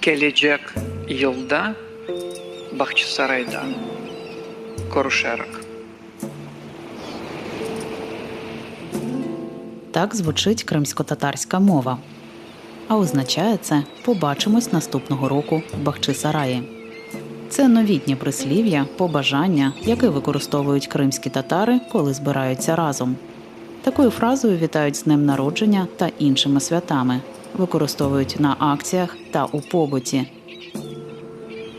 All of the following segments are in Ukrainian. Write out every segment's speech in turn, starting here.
Келеджек Йылда, Бахчисарайда, Корушерок. Так звучить кримсько-татарська мова. А означає це побачимось наступного року в Бахчисараї. Це новітнє прислів'я, побажання, яке використовують кримські татари, коли збираються разом. Такою фразою вітають з днем народження та іншими святами, використовують на акціях та у побуті.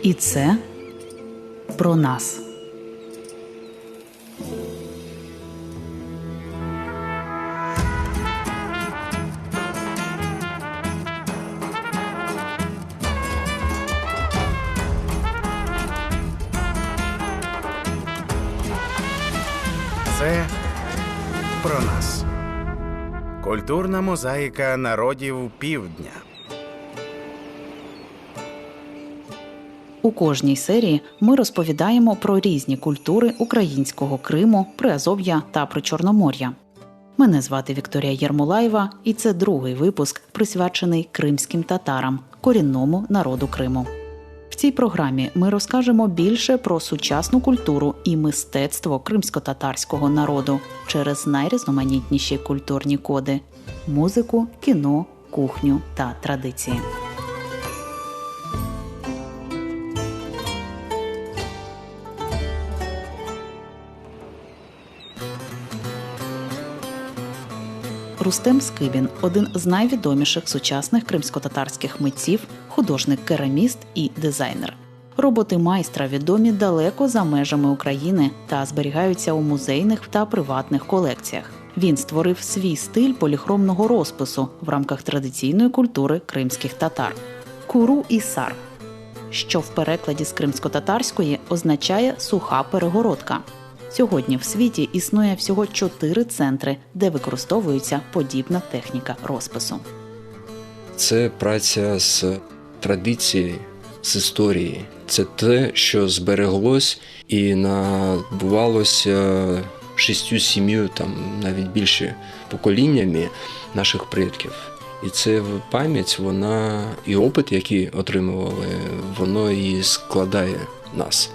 І це про нас. Це про нас. Культурна мозаїка народів півдня. У кожній серії ми розповідаємо про різні культури українського Криму, Приазов'я та Причорномор'я. Мене звати Вікторія Єрмолаєва, і це другий випуск, присвячений кримським татарам, корінному народу Криму. В цій програмі ми розкажемо більше про сучасну культуру і мистецтво кримсько-татарського народу через найрізноманітніші культурні коди музику, кіно, кухню та традиції. Рустем Скибін один з найвідоміших сучасних кримсько-татарських митців, художник-кераміст і дизайнер. Роботи майстра відомі далеко за межами України та зберігаються у музейних та приватних колекціях. Він створив свій стиль поліхромного розпису в рамках традиційної культури кримських татар куру і сар, що в перекладі з кримсько-татарської означає суха перегородка. Сьогодні в світі існує всього чотири центри, де використовується подібна техніка розпису. Це праця з традиції, з історії. Це те, що збереглось і набувалося шістю, сім'ю, там навіть більше поколіннями наших предків. І це пам'ять, вона і опит, який отримували, воно і складає нас.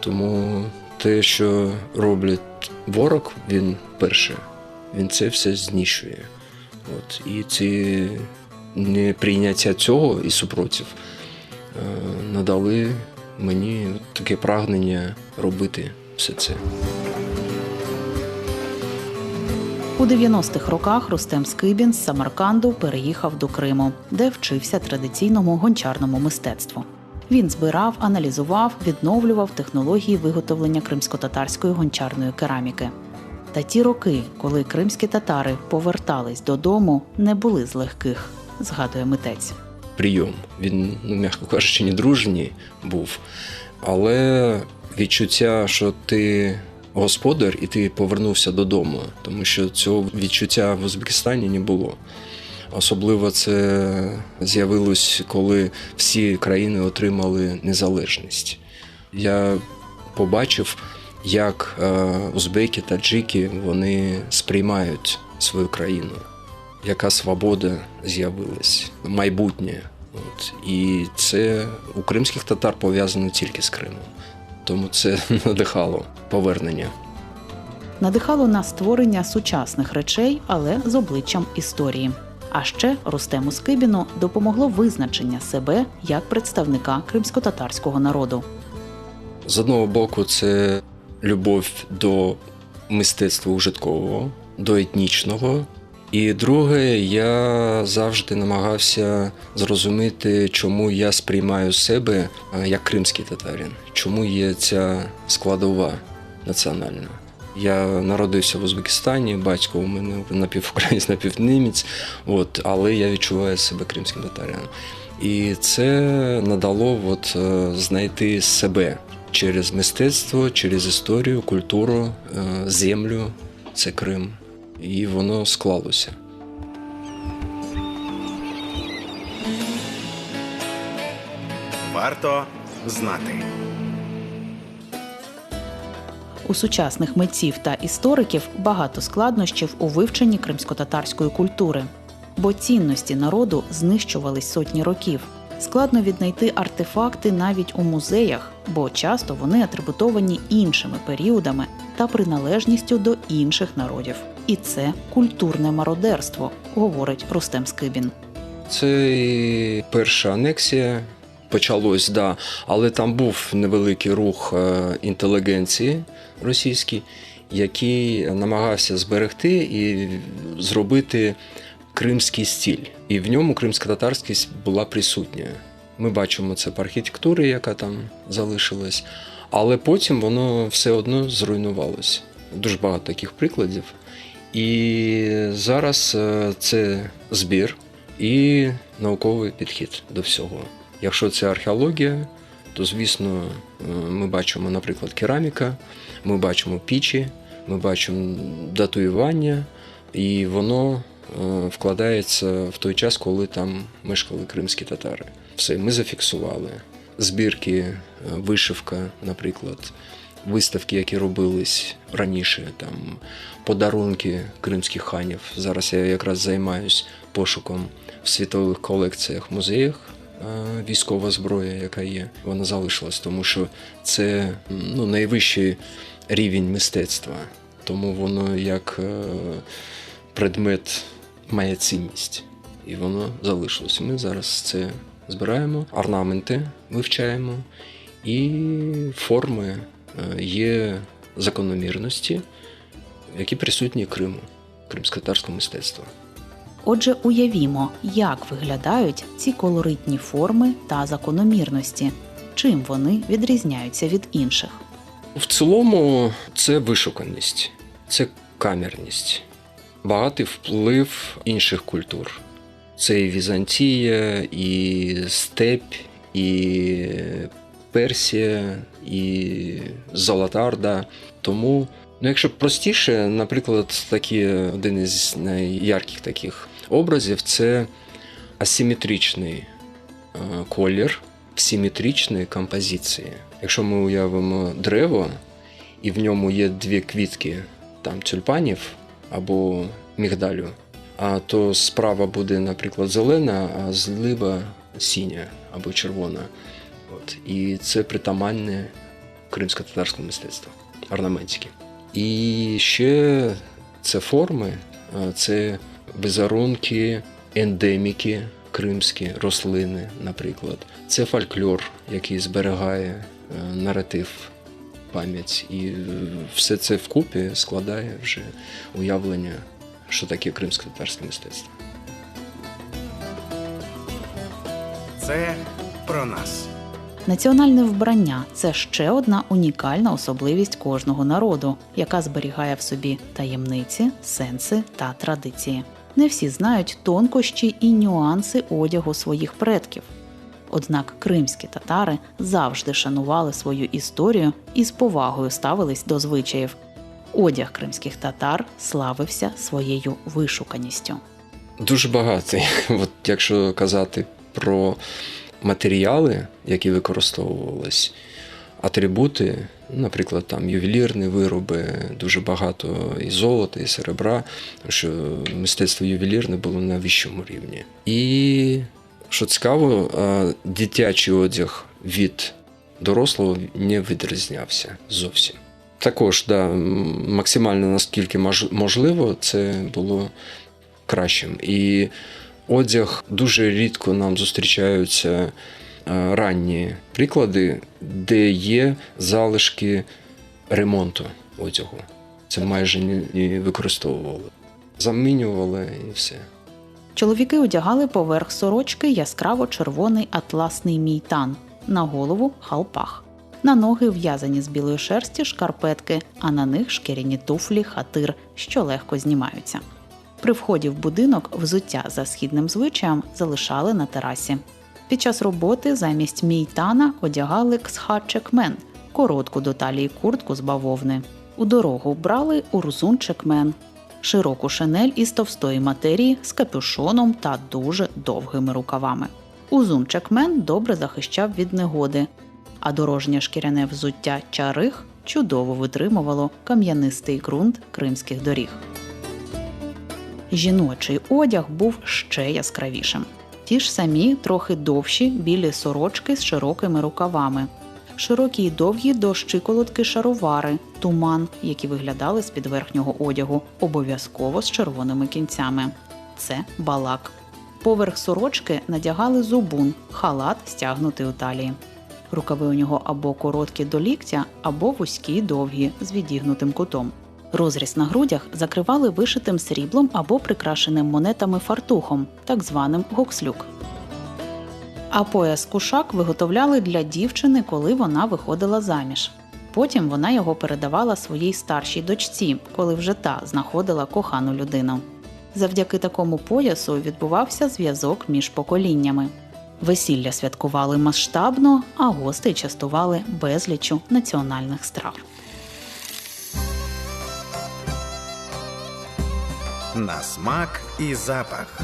Тому те, що робить ворог, він перше, він це все знищує. От. І ці неприйняття цього і супротив е, надали мені таке прагнення робити все це. У 90-х роках Рустем Скибін з Самарканду переїхав до Криму, де вчився традиційному гончарному мистецтву. Він збирав, аналізував, відновлював технології виготовлення кримсько-татарської гончарної кераміки. Та ті роки, коли кримські татари повертались додому, не були з легких, згадує митець. Прийом. Він, ну, м'яко кажучи, не дружній був. Але відчуття, що ти господар і ти повернувся додому, тому що цього відчуття в Узбекистані не було. Особливо це з'явилось, коли всі країни отримали незалежність. Я побачив, як е, узбеки та джики вони сприймають свою країну, яка свобода з'явилась, майбутнє. От. І це у кримських татар пов'язано тільки з Кримом. Тому це надихало повернення. Надихало на створення сучасних речей, але з обличчям історії. А ще Рустему Скибіну допомогло визначення себе як представника кримсько-татарського народу. З одного боку, це любов до мистецтва ужиткового, до етнічного. І друге, я завжди намагався зрозуміти, чому я сприймаю себе е, як кримський татарин, чому є ця складова національна. Я народився в Узбекистані, батько у мене напівукраїнець, напівнімець, от, але я відчуваю себе кримським татаряном. І це надало от, е, знайти себе через мистецтво, через історію, культуру, е, землю це Крим. І воно склалося. Варто знати. У сучасних митців та істориків багато складнощів у вивченні кримсько-татарської культури. бо цінності народу знищувались сотні років. Складно віднайти артефакти навіть у музеях, бо часто вони атрибутовані іншими періодами та приналежністю до інших народів. І це культурне мародерство, говорить Рустем Скибін. Це перша анексія. Почалось, да, але там був невеликий рух е, інтелігенції російській, який намагався зберегти і зробити кримський стіль. І в ньому кримська татарськість була присутня. Ми бачимо це по архітектурі, яка там залишилась, але потім воно все одно зруйнувалось. Дуже багато таких прикладів. І зараз е, це збір і науковий підхід до всього. Якщо це археологія, то звісно е, ми бачимо, наприклад, кераміка, ми бачимо пічі, ми бачимо датуювання, і воно вкладається в той час, коли там мешкали кримські татари. Все, ми зафіксували. Збірки, е, вишивка, наприклад, виставки, які робились раніше, там подарунки кримських ханів. Зараз я якраз займаюсь пошуком в світових колекціях, музеях. е, Військова зброя, яка є, вона залишилась, тому що це ну, найвищий рівень мистецтва, тому воно як е, предмет має цінність, і воно залишилось. Ми зараз це збираємо, орнаменти вивчаємо, і форми е, є закономірності, які присутні Криму, кримсько-татарського мистецтва. Отже, уявімо, як виглядають ці колоритні форми та закономірності, чим вони відрізняються від інших. В цілому це вишуканість, це камерність, багатий вплив інших культур. Це і Візантія, і Степь, і Персія, і Золотарда. Тому, ну, якщо простіше, наприклад, такі, один із найярких таких образів це асиметричний е, колір в симетричної композиції. Якщо ми уявимо дерево, і в ньому є дві квітки там тюльпанів або мігдалю, а то справа буде, наприклад, зелена, а зліва синя або червона. От. І це притаманне кримсько-татарському мистецтву, орнаментське. І ще це форми, це візерунки, ендеміки кримські, рослини, наприклад. Це фольклор, який зберігає е, наратив, пам'ять. І е, все це вкупі складає вже уявлення, що таке кримсько-татарське мистецтво. Це про нас. Національне вбрання це ще одна унікальна особливість кожного народу, яка зберігає в собі таємниці, сенси та традиції. Не всі знають тонкощі і нюанси одягу своїх предків. Однак кримські татари завжди шанували свою історію і з повагою ставились до звичаїв. Одяг кримських татар славився своєю вишуканістю. Дуже багато. От якщо казати про матеріали, які використовувались, атрибути, наприклад, там ювелірні вироби, дуже багато і золота, і серебра, тому що мистецтво ювелірне було на вищому рівні. І що цікаво, дитячий одяг від дорослого не відрізнявся зовсім. Також, да, максимально наскільки можливо, це було кращим. І одяг дуже рідко нам зустрічаються ранні приклади, де є залишки ремонту одягу. Це майже не використовували. Замінювали і все. Чоловіки одягали поверх сорочки яскраво червоний атласний мійтан, на голову халпах. На ноги в'язані з білої шерсті шкарпетки, а на них шкіряні туфлі хатир, що легко знімаються. При вході в будинок взуття за східним звичаєм залишали на терасі. Під час роботи замість мійтана одягали ксха-чекмен – коротку до талії куртку з бавовни. У дорогу брали урзун-чекмен – широку шинель із товстої матерії з капюшоном та дуже довгими рукавами. Узун-чекмен добре захищав від негоди, а дорожнє шкіряне взуття чарих чудово витримувало кам'янистий ґрунт кримських доріг. Жіночий одяг був ще яскравішим. Ті ж самі, трохи довші, білі сорочки з широкими рукавами, широкі й довгі до щиколотки шаровари, туман, які виглядали з під верхнього одягу, обов'язково з червоними кінцями. Це балак. Поверх сорочки надягали зубун, халат стягнутий у талії. Рукави у нього або короткі до ліктя, або вузькі й довгі з відігнутим кутом. Розріз на грудях закривали вишитим сріблом або прикрашеним монетами фартухом, так званим гокслюк. А пояс кушак виготовляли для дівчини, коли вона виходила заміж. Потім вона його передавала своїй старшій дочці, коли вже та знаходила кохану людину. Завдяки такому поясу відбувався зв'язок між поколіннями. Весілля святкували масштабно, а гостей частували безлічу національних страв. На смак і запах.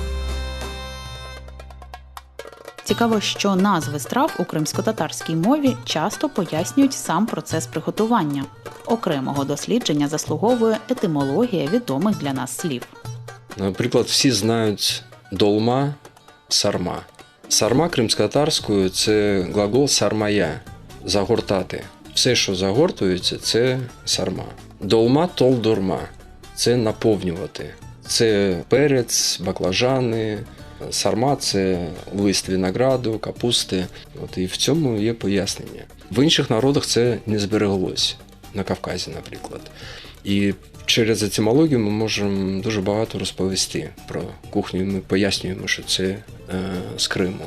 Цікаво, що назви страв у кримсько-татарській мові часто пояснюють сам процес приготування. Окремого дослідження заслуговує етимологія відомих для нас слів. Наприклад, всі знають долма, сарма. Сарма кримськотатарською це глагол сармая загортати. Все, що загортується, це сарма. Долма толдурма це наповнювати. Це перець, баклажани, сарма це лист винограду, капусти. От і в цьому є пояснення. В інших народах це не збереглось на Кавказі, наприклад. І через етимологію ми можемо дуже багато розповісти про кухню. Ми пояснюємо, що це е, з Криму.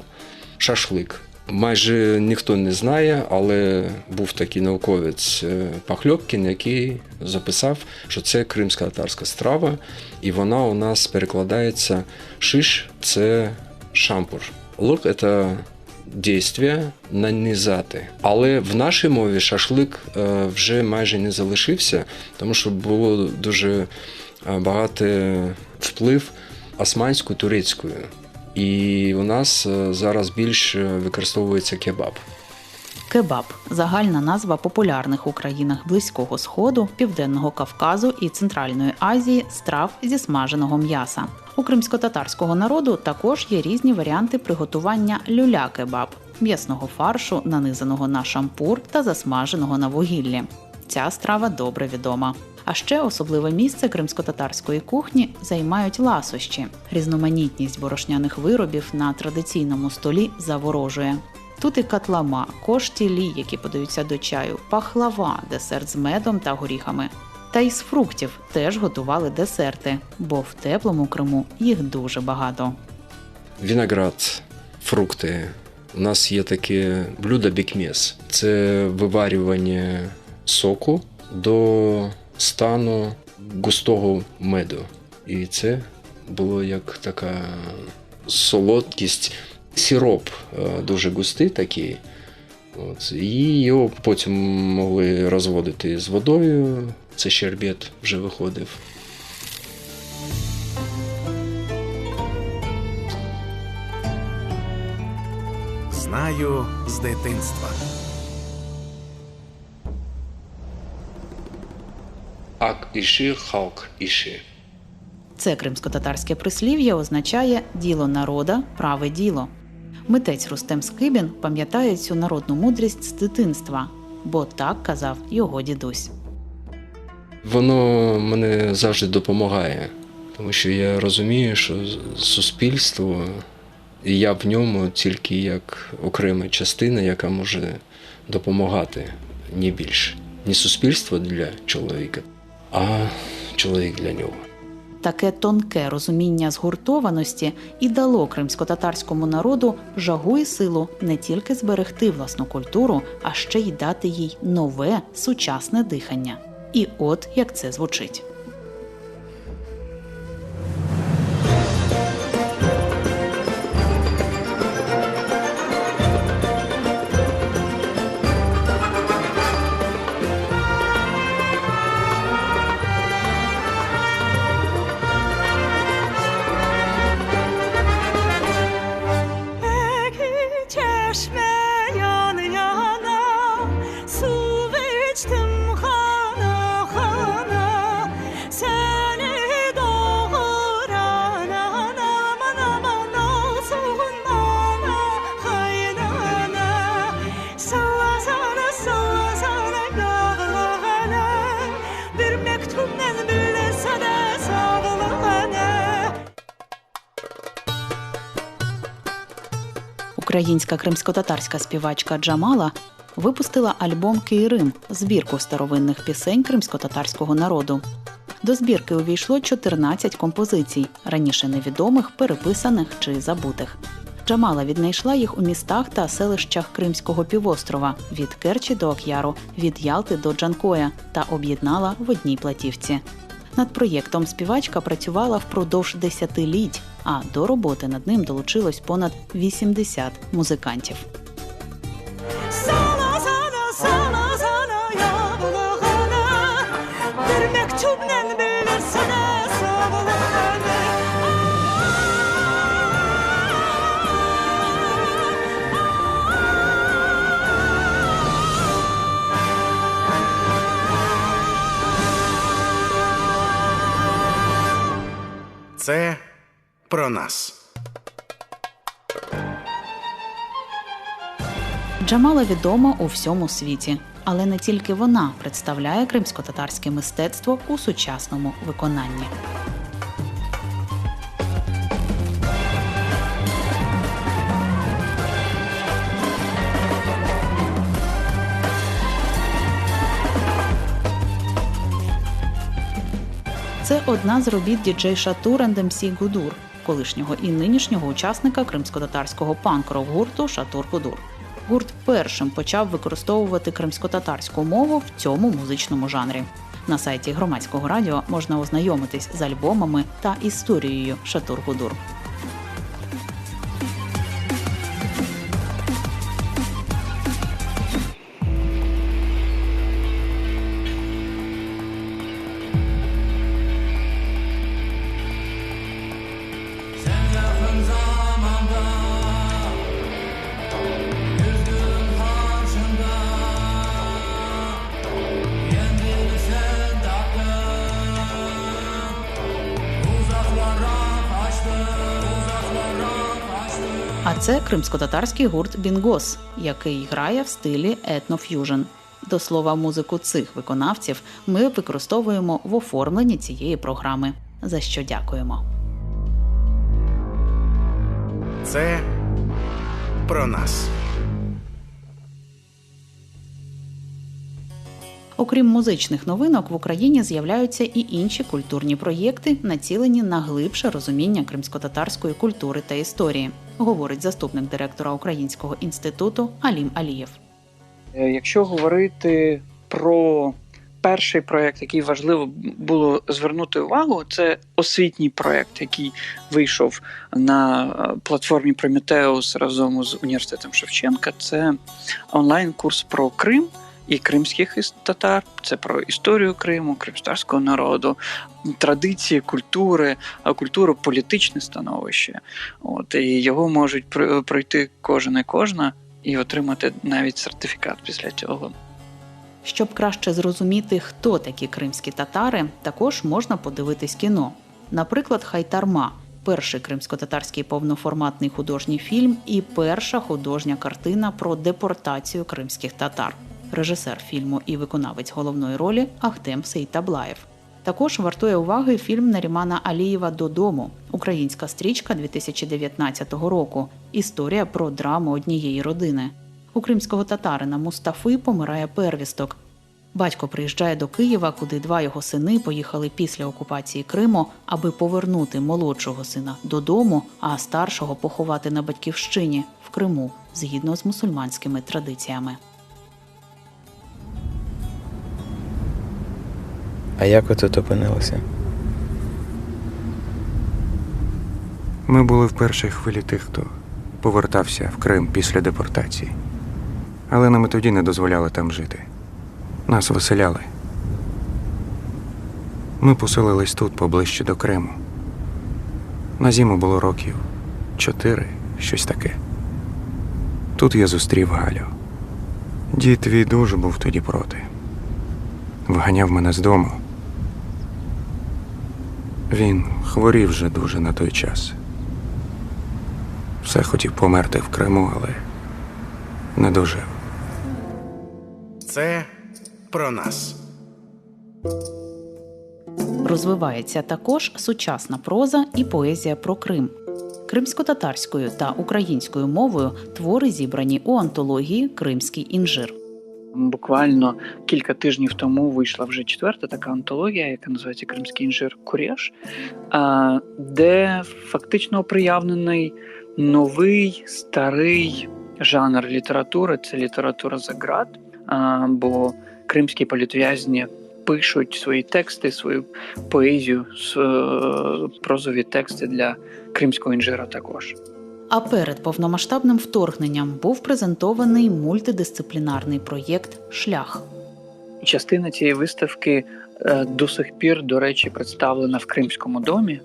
Шашлик. Майже ніхто не знає, але був такий науковець е, Пахльопкін, який записав, що це кримська татарська страва, і вона у нас перекладається шиш це шампур. Лук це дійство нанизати. Але в нашій мові шашлик е, вже майже не залишився, тому що було дуже е, багатий вплив османською турецькою. І у нас е, зараз більше використовується кебаб. Кебаб загальна назва популярних у країнах Близького Сходу, Південного Кавказу і Центральної Азії страв зі смаженого м'яса. У кримсько-татарського народу також є різні варіанти приготування люля-кебаб м'ясного фаршу, нанизаного на шампур та засмаженого на вугіллі. Ця страва добре відома. А ще особливе місце кримсько-татарської кухні займають ласощі. Різноманітність борошняних виробів на традиційному столі заворожує. Тут і катлама, коштілі, які подаються до чаю, пахлава, десерт з медом та горіхами. Та й з фруктів теж готували десерти, бо в теплому Криму їх дуже багато. Виноград, фрукти. У нас є таке блюдо бікмес. Це виварювання соку до стану густого меду. І це було як така солодкість, сироп е, дуже густий такий. От. І його потім могли розводити з водою. Це щербет вже виходив. Знаю з дитинства. Ак іші, халк іші. Це кримсько-татарське прислів'я означає діло народа, праве діло. Митець Рустем Скибін пам'ятає цю народну мудрість з дитинства, бо так казав його дідусь. Воно мене завжди допомагає, тому що я розумію, що суспільство, і я в ньому тільки як окрема частина, яка може допомагати не більше. Не суспільство для чоловіка, а чоловік для нього. Таке тонке розуміння згуртованості і дало кримсько-татарському народу жагу і силу не тільки зберегти власну культуру, а ще й дати їй нове сучасне дихання. І от як це звучить. Українська кримсько-татарська співачка Джамала випустила альбом Киїрим збірку старовинних пісень кримсько-татарського народу. До збірки увійшло 14 композицій, раніше невідомих, переписаних чи забутих. Джамала віднайшла їх у містах та селищах Кримського півострова від Керчі до Ок'яру, від Ялти до Джанкоя та об'єднала в одній платівці. Над проєктом співачка працювала впродовж десятиліть, а до роботи над ним долучилось понад 80 музикантів. Це про нас. Джамала відома у всьому світі, але не тільки вона представляє кримсько-татарське мистецтво у сучасному виконанні. Це одна з робіт діджей and MC Гудур, колишнього і нинішнього учасника кримсько-татарського панк-рок гурту Шатур Кудур. Гурт першим почав використовувати кримсько-татарську мову в цьому музичному жанрі. На сайті громадського радіо можна ознайомитись з альбомами та історією Шатур Гудур. Це кримсько-татарський гурт Бінгос, який грає в стилі етноф'южн. До слова, музику цих виконавців ми використовуємо в оформленні цієї програми. За що дякуємо. Це про нас. Окрім музичних новинок, в Україні з'являються і інші культурні проєкти, націлені на глибше розуміння кримсько-татарської культури та історії, говорить заступник директора Українського інституту Алім Алієв. Е, Якщо говорити про перший проєкт, який важливо було звернути увагу, це освітній проєкт, який вийшов на е, платформі Prometheus разом з університетом Шевченка. Це онлайн-курс про Крим. І кримських татар, це про історію Криму, кримського народу, традиції, культури, а культуру політичне становище. От і його можуть пр- пройти кожен і кожна і отримати навіть сертифікат після цього. Щоб краще зрозуміти, хто такі кримські татари, також можна подивитись кіно. Наприклад, Хайтарма перший кримсько-татарський повноформатний художній фільм і перша художня картина про депортацію кримських татар. Режисер фільму і виконавець головної ролі Ахтем Сейтаблаєв. Також вартує уваги фільм Нарімана Алієва Додому, українська стрічка 2019 року. Історія про драму однієї родини. У кримського татарина Мустафи помирає первісток. Батько приїжджає до Києва, куди два його сини поїхали після окупації Криму, аби повернути молодшого сина додому, а старшого поховати на батьківщині в Криму згідно з мусульманськими традиціями. А як ви тут опинилися? Ми були в першій хвилі тих, хто повертався в Крим після депортації. Але нам і тоді не дозволяли там жити. Нас виселяли. Ми поселились тут поближче до Криму. На зиму було років чотири, щось таке. Тут я зустрів Галю. Дід твій дуже був тоді проти. Виганяв мене з дому. Він хворів вже дуже на той час. Все хотів померти в Криму, але не дожив. Це про нас. Розвивається також сучасна проза і поезія про Крим. Кримсько-татарською та українською мовою твори зібрані у антології Кримський інжир. Буквально кілька тижнів тому вийшла вже четверта така антологія, яка називається Кримський інжир Курєш, де фактично оприявнений новий старий жанр літератури це література за а, бо кримські політв'язні пишуть свої тексти, свою поезію, е, прозові тексти для кримського інжира також. А перед повномасштабним вторгненням був презентований мультидисциплінарний проєкт Шлях. Частина цієї виставки е, до сих пір, до речі, представлена в Кримському домі,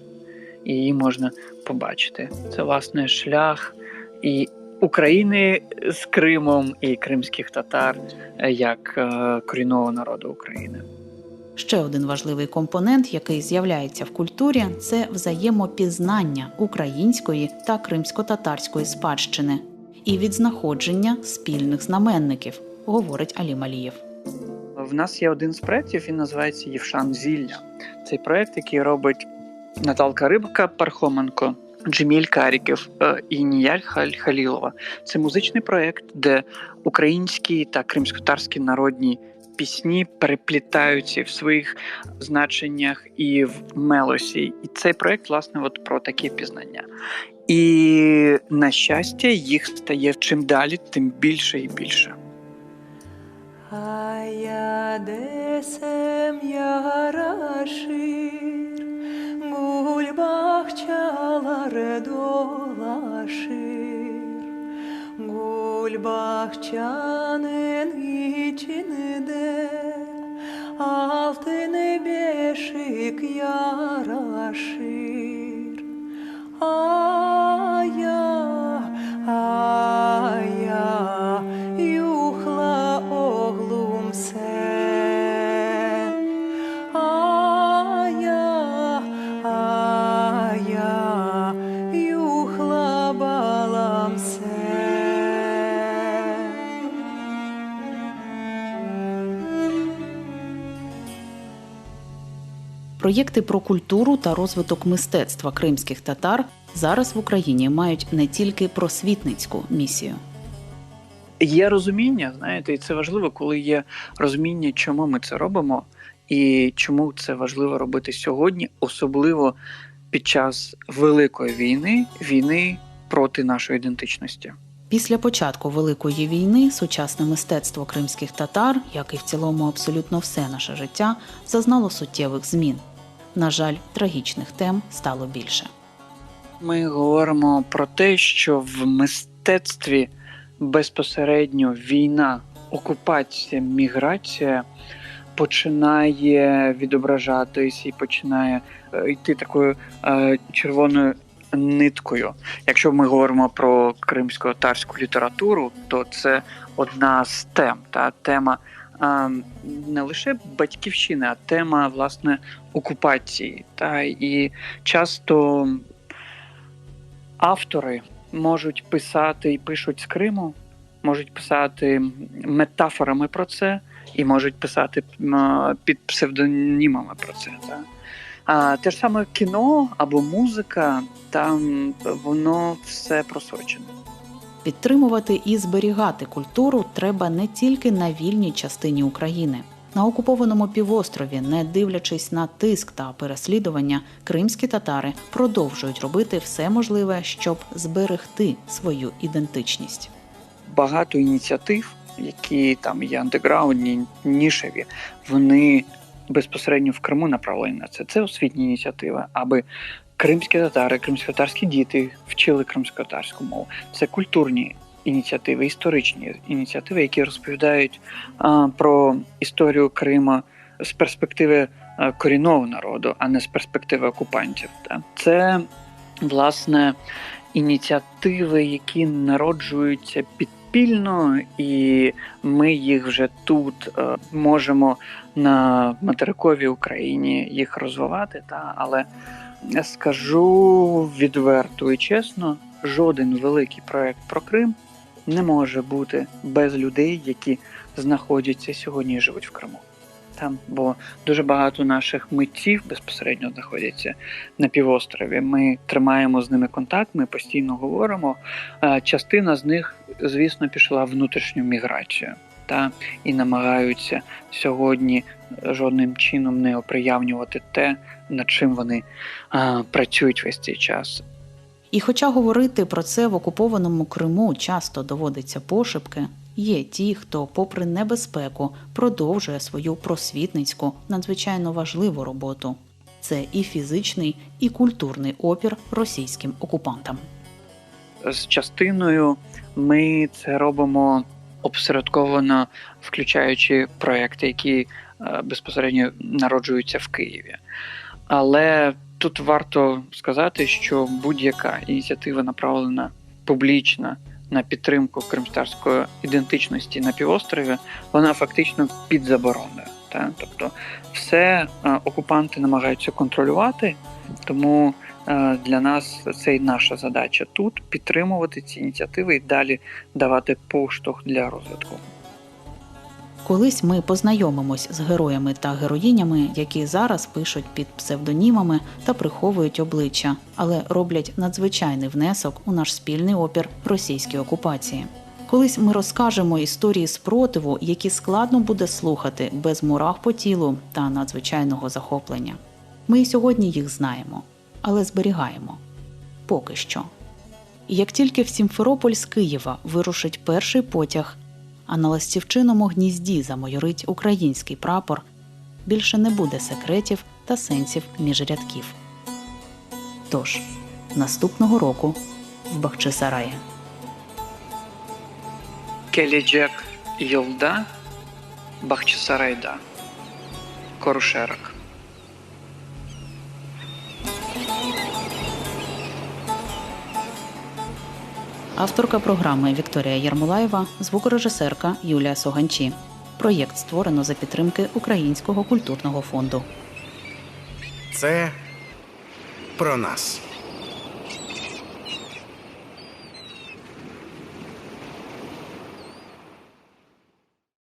і її можна побачити. Це власне шлях і України з Кримом, і кримських татар е, як е, корінного народу України. Ще один важливий компонент, який з'являється в культурі, це взаємопізнання української та кримсько-татарської спадщини і відзнаходження спільних знаменників, говорить Алі Малієв. В нас є один з проєктів, він називається Євшан Зілля. Цей проєкт, який робить Наталка Рибка Пархоменко, Джеміль Каріків е, і Ніяль Халілова. Це музичний проєкт, де українські та кримськотарські народні пісні переплітаються в своїх значеннях і в мелосі. І цей проєкт, власне, от про такі пізнання. І на щастя, їх стає чим далі, тим більше і більше. Aya desem yaraşır Gül bahçaları dolaşır Gül bahçanın içinde Altın beşik yaraşır Aya, aya, Проєкти про культуру та розвиток мистецтва кримських татар зараз в Україні мають не тільки просвітницьку місію. Є розуміння, знаєте, і це важливо, коли є розуміння, чому ми це робимо, і чому це важливо робити сьогодні, особливо під час великої війни, війни проти нашої ідентичності. Після початку Великої війни сучасне мистецтво кримських татар, як і в цілому абсолютно все наше життя, зазнало суттєвих змін. На жаль, трагічних тем стало більше. Ми говоримо про те, що в мистецтві безпосередньо війна, окупація, міграція починає відображатись і починає е, йти такою е, червоною ниткою. Якщо ми говоримо про кримсько-татарську літературу, то це одна з тем. Та тема не лише батьківщини, а тема власне окупації. Та і часто автори можуть писати і пишуть з Криму, можуть писати метафорами про це, і можуть писати під псевдонімами про це. Та. А те ж саме кіно або музика, там воно все просочене. Підтримувати і зберігати культуру треба не тільки на вільній частині України. На окупованому півострові, не дивлячись на тиск та переслідування, кримські татари продовжують робити все можливе, щоб зберегти свою ідентичність. багато ініціатив, які там є андеграундні, нішеві, вони безпосередньо в Криму направлені на це. Це освітні ініціативи, аби кримські татари, кримськотарські діти вчили кримськотарську мову. Це культурні ініціативи, історичні ініціативи, які розповідають а, про історію Крима з перспективи а, корінного народу, а не з перспективи окупантів. Та. Це власне ініціативи, які народжуються підпільно, і ми їх вже тут е, можемо на материковій Україні їх розвивати. Та але скажу відверто і чесно, жоден великий проект про Крим не може бути без людей, які знаходяться сьогодні і живуть в Криму. Там, бо дуже багато наших митців безпосередньо знаходяться на півострові. Ми тримаємо з ними контакт, ми постійно говоримо. Частина з них, звісно, пішла внутрішню міграцію та і намагаються сьогодні жодним чином не оприявнювати те, над чим вони е, працюють весь цей час. І хоча говорити про це в окупованому Криму часто доводиться пошепки, є ті, хто, попри небезпеку, продовжує свою просвітницьку, надзвичайно важливу роботу. Це і фізичний, і культурний опір російським окупантам. з частиною ми це робимо обсередковано, включаючи проекти, які е, безпосередньо народжуються в Києві. Але тут варто сказати, що будь-яка ініціатива направлена публічна на підтримку кримстарської ідентичності на півострові, вона фактично під забороною. Тобто, все е, окупанти намагаються контролювати, тому для нас це і наша задача тут підтримувати ці ініціативи і далі давати поштовх для розвитку. Колись ми познайомимось з героями та героїнями, які зараз пишуть під псевдонімами та приховують обличчя, але роблять надзвичайний внесок у наш спільний опір російській окупації. Колись ми розкажемо історії спротиву, які складно буде слухати без мурах по тілу та надзвичайного захоплення. Ми і сьогодні їх знаємо, але зберігаємо поки що. Як тільки в Сімферополь з Києва вирушить перший потяг, а на ластівчиному гнізді замайорить український прапор, більше не буде секретів та сенсів між рядків. Тож, наступного року в Бахчисараї. Келіджек Йолда, Бахчисарайда, Корушерок. Авторка програми Вікторія Ярмолаєва, звукорежисерка Юлія Соганчі. Проєкт створено за підтримки Українського культурного фонду. Це про нас.